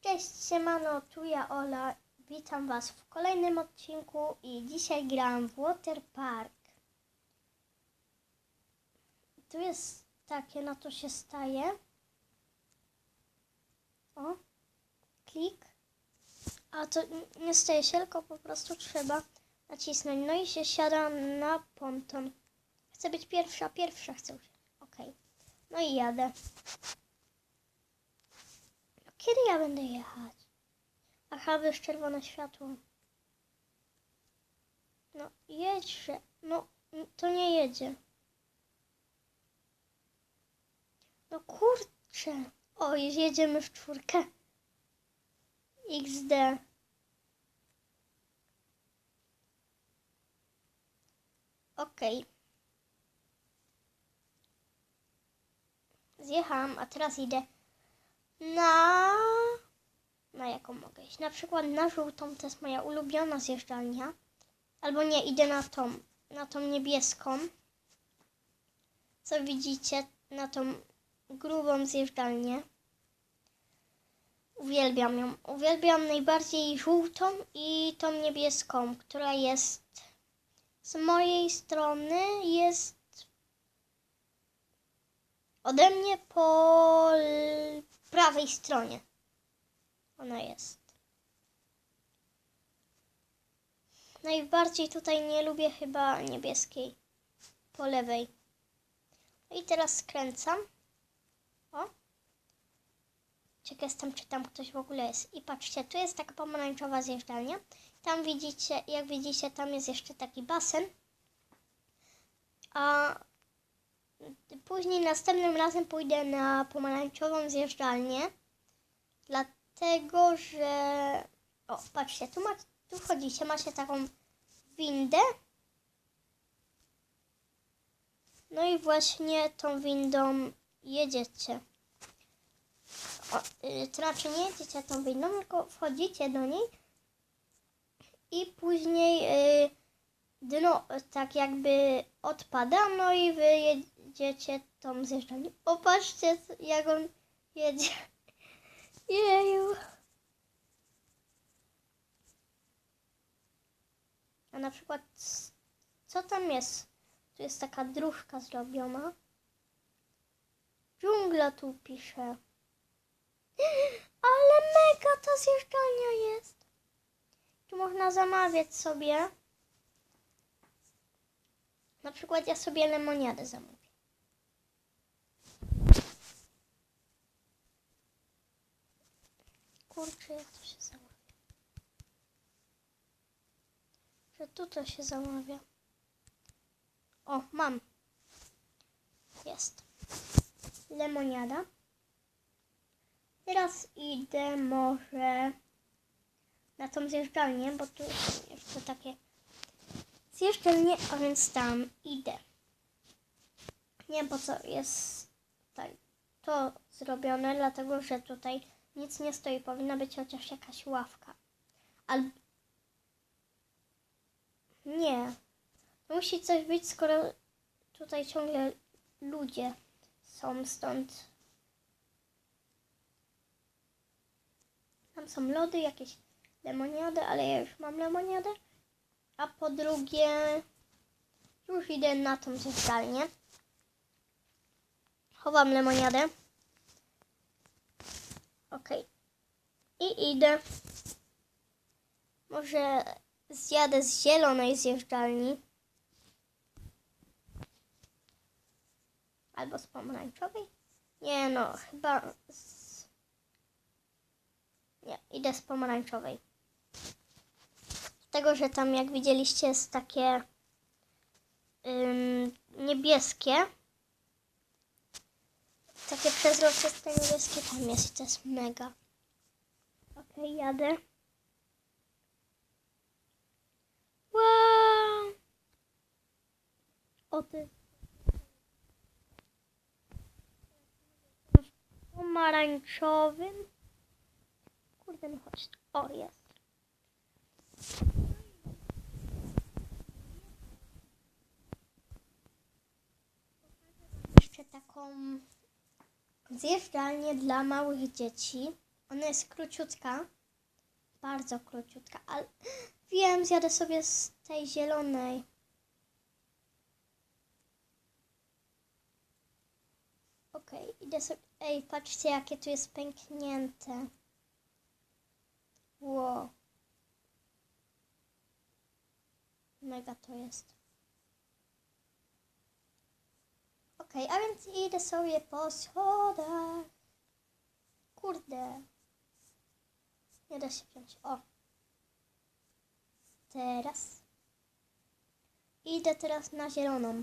Cześć, siemano, tu ja Ola. Witam Was w kolejnym odcinku i dzisiaj gram w Water Park. Tu jest takie, na to się staje. O, klik. A to nie staje się, tylko po prostu trzeba nacisnąć. No i się siada na ponton. Chcę być pierwsza, pierwsza chcę. Okej. No i jadę. Kiedy ja będę jechać? Aha, jest czerwone światło. No, jedźże. No, to nie jedzie. No kurczę. O, jedziemy w czwórkę. XD. Okej. Zjechałam, a teraz idę na... Na jaką mogę iść? Na przykład na żółtą, to jest moja ulubiona zjeżdżalnia. Albo nie, idę na tą, na tą niebieską. Co widzicie, na tą grubą zjeżdżalnię. Uwielbiam ją. Uwielbiam najbardziej żółtą i tą niebieską, która jest z mojej strony jest ode mnie po prawej stronie. Ona jest. Najbardziej tutaj nie lubię chyba niebieskiej. Po lewej. No i teraz skręcam. O. Ciekaw jestem, czy tam ktoś w ogóle jest. I patrzcie, tu jest taka pomarańczowa zjeżdżalnia. Tam widzicie, jak widzicie, tam jest jeszcze taki basen. A Później następnym razem pójdę na pomarańczową zjeżdżalnię, dlatego że... O, patrzcie, tu, ma, tu wchodzicie, macie taką windę. No i właśnie tą windą jedziecie. O, y, to znaczy nie jedziecie tą windą, tylko wchodzicie do niej i później y, dno tak jakby odpada, no i wy jedziecie tą zjeżdżalnią. Popatrzcie, jak on jedzie. Jeju. A na przykład, co tam jest? Tu jest taka dróżka zrobiona. Dżungla tu pisze. Ale mega ta zjeżdżalnia jest. Tu można zamawiać sobie. Na przykład ja sobie lemoniadę zamówię. Kurczę, jak to się zamawia? Że tu to się zamawia. O, mam. Jest. Lemoniada. Teraz idę może na tą zjeżdżalnię, bo tu są jeszcze takie zjeżdżalnie, a więc tam idę. Nie wiem po co jest tutaj to zrobione, dlatego że tutaj nic nie stoi. Powinna być chociaż jakaś ławka. Al... Nie. Musi coś być, skoro tutaj ciągle ludzie są stąd. Tam są lody, jakieś lemoniady, ale ja już mam lemoniadę. A po drugie, już idę na tą zjeżdżalnię. Chowam lemoniadę. Ok. I idę. Może zjadę z zielonej zjeżdżalni. Albo z pomarańczowej. Nie no, chyba z... Nie, idę z pomarańczowej. Dlatego, że tam jak widzieliście jest takie ym, niebieskie. Takie przezroczyste niebieskie tam jest i to jest mega. Okej, jadę. Wow! O ty. Pomarańczowym. Kurde, no chodź. O, jest. jeszcze taką zjeżdżalnię dla małych dzieci. Ona jest króciutka. Bardzo króciutka, ale wiem, zjadę sobie z tej zielonej. Okej, idę sobie. Ej, patrzcie, jakie tu jest pęknięte. Wow. Mega to jest. Okej, a więc idę sobie po schodach. Kurde. Nie da się wziąć. O. Teraz. Idę teraz na zieloną.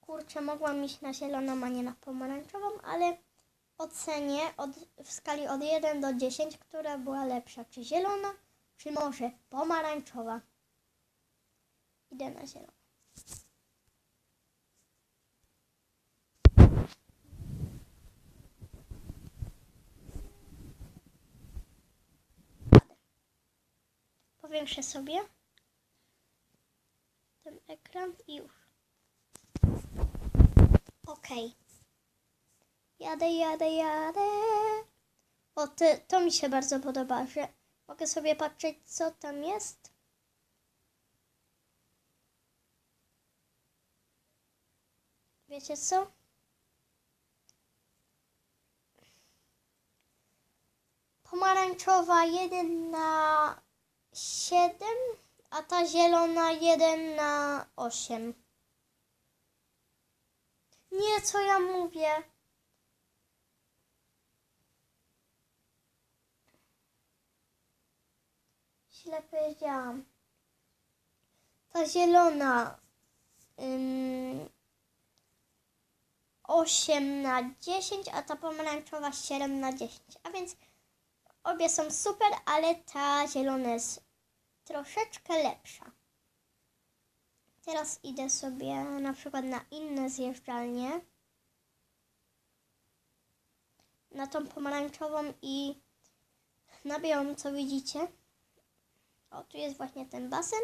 Kurczę, mogłam iść na zieloną, a nie na pomarańczową, ale ocenię od, w skali od 1 do 10, która była lepsza. Czy zielona, czy może pomarańczowa. Idę na zieloną. Powiększę sobie ten ekran i już. Okej. Jadę, jadę, jadę. O, te, to mi się bardzo podoba, że mogę sobie patrzeć, co tam jest. Wiecie co? Pomarańczowa 1 na 7, a ta zielona 1 na 8. Nie, co ja mówię? Źle powiedziałam. Ta zielona ym, 8 na 10, a ta pomarańczowa 7 na 10. A więc obie są super, ale ta zielona jest troszeczkę lepsza. Teraz idę sobie na przykład na inne zjeżdżalnie. Na tą pomarańczową i na białą, co widzicie. O, tu jest właśnie ten basen.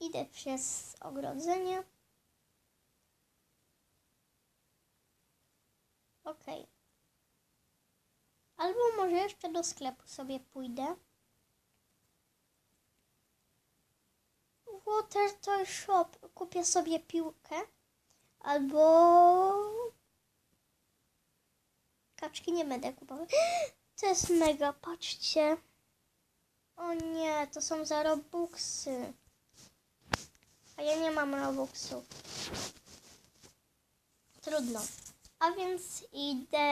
Idę przez ogrodzenie. Ok. Albo może jeszcze do sklepu sobie pójdę. Water Toy Shop. Kupię sobie piłkę. Albo... Kaczki nie będę kupować. To jest mega, patrzcie. O nie, to są za Robuxy. A ja nie mam Robuxów. Trudno. A więc idę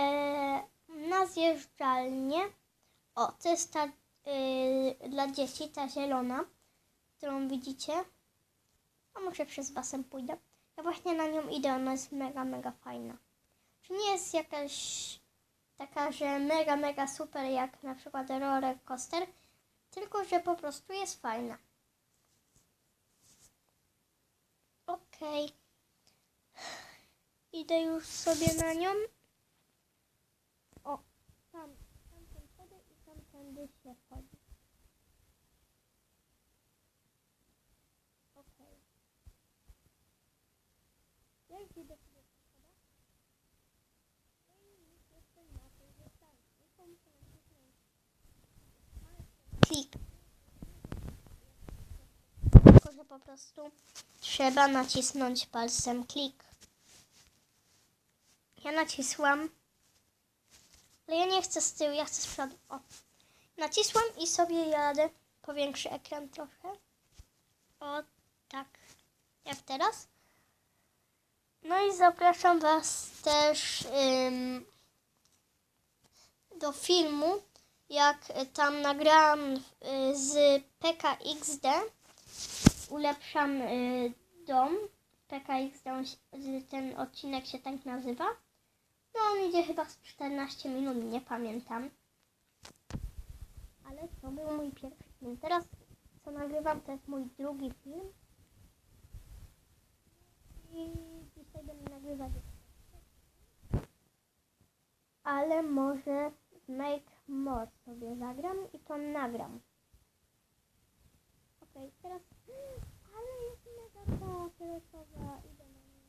na zjeżdżalnię. O, to jest ta yy, dla dzieci, ta zielona, którą widzicie. A może przez basen pójdę. Ja właśnie na nią idę, ona jest mega, mega fajna. Czy nie jest jakaś taka, że mega, mega super jak na przykład roller coaster, tylko że po prostu jest fajna. Okej. Idę już sobie na nią. O, tam, tamten wchodzę i się wchodzi. Okej. Idę sobie. No i już jestem na tej wystawie. Klik. Tylko, że po prostu trzeba nacisnąć palcem klik. Ja nacisłam. Ale ja nie chcę z tyłu, ja chcę z przodu. O. Nacisłam i sobie jadę. Powiększy ekran trochę. O, tak. Jak teraz. No i zapraszam Was też ym, do filmu, jak tam nagrałam y, z PKXD. Ulepszam y, dom. PKXD, ten odcinek się tak nazywa. No on idzie chyba z 14 minut, nie pamiętam. To był mój pierwszy film. Teraz co nagrywam to jest mój drugi film. I dzisiaj będę nagrywać. Ale może Make More sobie zagram i to nagram. Okej, teraz... Ale jest mega ta fioletowa. Idę na nią.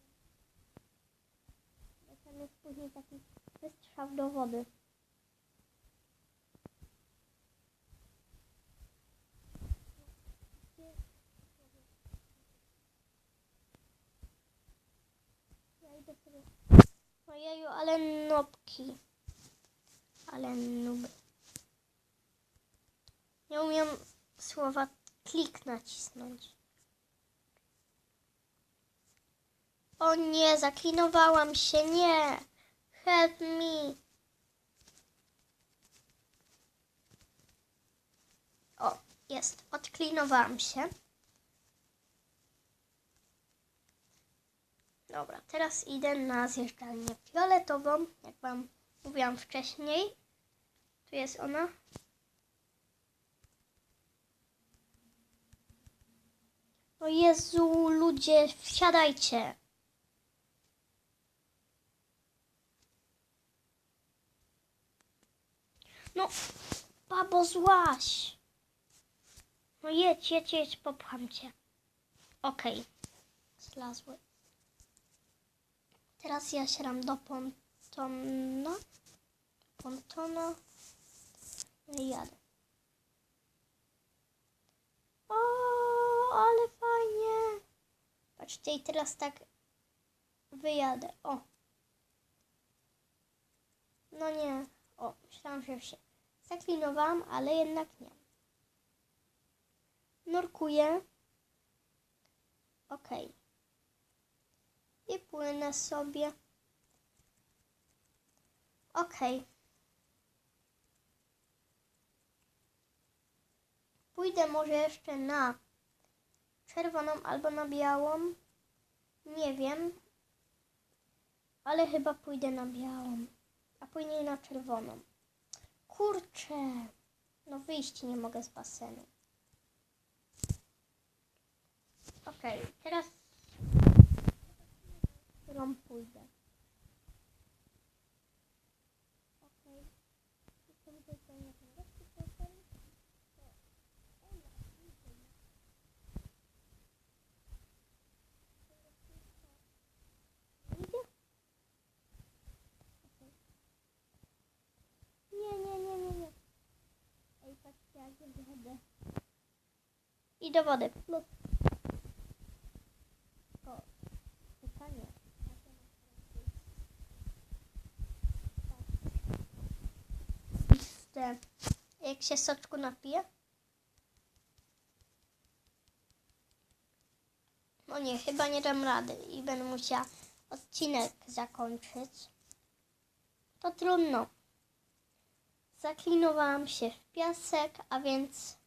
Bo tam później taki wystrzał do wody. Ja idę sobie. Ojeju, ale nopki. Ale nuby. Nie umiem słowa klik nacisnąć. O nie, zaklinowałam się, nie. Help me. O, jest, odklinowałam się. Dobra, teraz idę na zjeżdżalnię fioletową, jak Wam mówiłam wcześniej. Tu jest ona. O Jezu, ludzie, wsiadajcie. No, babo złaś. No jedź, jedź, jedź, popcham cię. Okej, zlazły. Teraz ja siadam do pontona. Pontona. No i jadę. O, ale fajnie. Patrzcie, i teraz tak wyjadę. O. No nie. O, myślałam, że się zaklinowałam, ale jednak nie. Nurkuję. Okej. I płynę sobie. Okej. Pójdę może jeszcze na czerwoną albo na białą. Nie wiem. Ale chyba pójdę na białą. A później na czerwoną. Kurczę. No wyjść nie mogę z basenu. Okej, teraz którą pójdę. Okej. Gościu potem. To-. Nie. I do wody. Jak się soczku napije? No nie, chyba nie dam rady i będę musiała odcinek zakończyć. To trudno. Zaklinowałam się w piasek, a więc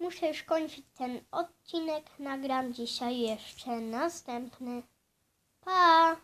muszę już kończyć ten odcinek. Nagram dzisiaj jeszcze następny. Pa!